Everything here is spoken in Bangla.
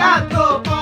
canto.